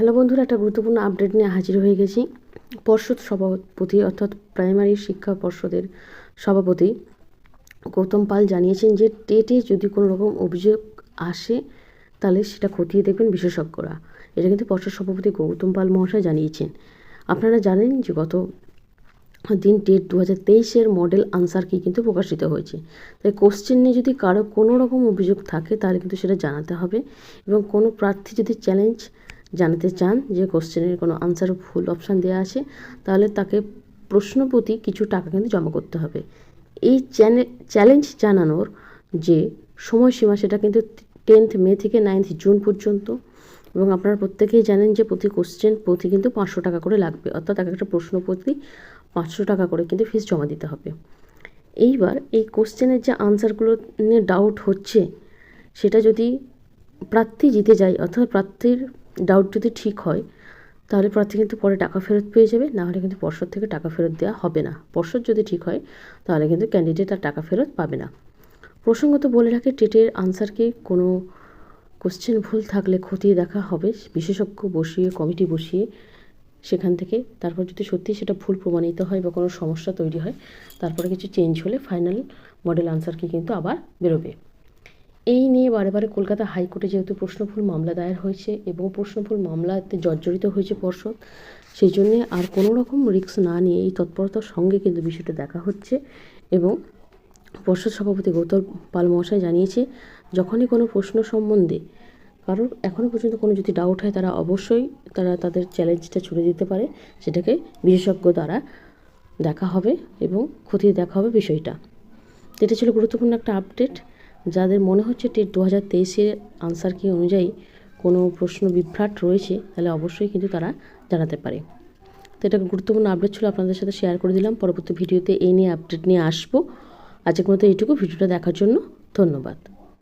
Hello বন্ধুরা, একটা গুরুত্বপূর্ণ আপডেট নিয়ে হাজির হয়ে গেছি। পর্ষদ সভাপতি অর্থাৎ প্রাইমারি শিক্ষা পর্ষদের সভাপতি গৌতম পাল জানিয়েছেন যে, টেটে যদি কোনো রকম অভিযোগ আসে, তাহলে সেটা খতিয়ে দেখবেন বিশেষজ্ঞরা। এটা কিন্তু পর্ষদ সভাপতি গৌতম পাল মহাশয় জানিয়েছেন। আপনারা জানেন যে গত দিন টেট দু হাজার তেইশের মডেল আনসার কি কিন্তু প্রকাশিত হয়েছে। তাই কোশ্চেন নিয়ে যদি কারও কোনো রকম অভিযোগ থাকে, তাহলে কিন্তু সেটা জানাতে হবে এবং কোনো প্রার্থী যদি চ্যালেঞ্জ জানাতে চান যে কোশ্চেনের কোনো আনসার ভুল অপশান দেওয়া আছে, তাহলে তাকে প্রশ্ন প্রতি কিছু টাকা কিন্তু জমা করতে হবে। এই চ্যালেঞ্জ জানানোর যে সময়সীমা, সেটা কিন্তু টেন্থ মে থেকে নাইন্থ জুন পর্যন্ত। এবং আপনারা প্রত্যেকেই জানেন যে প্রতি কোশ্চেন প্রতি কিন্তু পাঁচশো টাকা করে লাগবে। অর্থাৎ এক একটা প্রশ্ন প্রতি পাঁচশো টাকা করে কিন্তু ফিস জমা দিতে হবে। এইবার এই কোশ্চেনের যে আনসারগুলো নিয়ে ডাউট হচ্ছে, সেটা যদি প্রার্থী জিতে যায়, অর্থাৎ প্রার্থীর ডাউট যদি ঠিক হয়, তাহলে প্রার্থী কিন্তু পরে টাকা ফেরত পেয়ে যাবে, না হলে কিন্তু পর্ষদ থেকে টাকা ফেরত দেওয়া হবে না। পর্ষদ যদি ঠিক হয়, তাহলে কিন্তু ক্যান্ডিডেট আর টাকা ফেরত পাবে না। প্রসঙ্গত বলে রাখে, টেটের আনসারকে কোনো কোশ্চেন ভুল থাকলে খতিয়ে দেখা হবে? বিশেষজ্ঞ বসিয়ে, কমিটি বসিয়ে সেখান থেকে তারপর যদি সত্যি সেটা ভুল প্রমাণিত হয় বা কোনো সমস্যা তৈরি হয়, তারপরে কিছু চেঞ্জ হলে ফাইনাল মডেল আনসার কি কিন্তু আবার বেরোবে। এই নিয়ে বারে কলকাতা হাইকোর্টে যেহেতু প্রশ্নফুল মামলা দায়ের হয়েছে এবং প্রশ্নভুল মামলাতে জর্জরিত হয়েছে পর্ষদ সেই জন্যে আর কোনো রকম রিস্ক না নিয়ে এই তৎপরতার সঙ্গে কিন্তু বিষয়টা দেখা হচ্ছে এবং পর্ষদ সভাপতি গৌতম পাল মহাশয় জানিয়েছে, যখনই কোনো প্রশ্ন সম্বন্ধে কারোর এখনও পর্যন্ত কোনো যদি ডাউট হয় তারা অবশ্যই তারা তাদের চ্যালেঞ্জটা ছুড়ে দিতে পারে, সেটাকে বিশেষজ্ঞ দ্বারা দেখা হবে এবং খতিয়ে দেখা হবে বিষয়টা। এটা ছিল গুরুত্বপূর্ণ একটা আপডেট যাদের মনে হচ্ছে টেট দু হাজার তেইশের আনসার কি অনুযায়ী কোনো প্রশ্ন বিভ্রাট রয়েছে, তাহলে অবশ্যই কিন্তু তারা জানাতে পারে। তো এটা গুরুত্বপূর্ণ আপডেট ছিল আপনাদের সাথে শেয়ার করে দিলাম। পরবর্তী ভিডিওতে এই নিয়ে আপডেট নিয়ে আসব। আজকের মতো এইটুকু। ভিডিওটা দেখার জন্য ধন্যবাদ।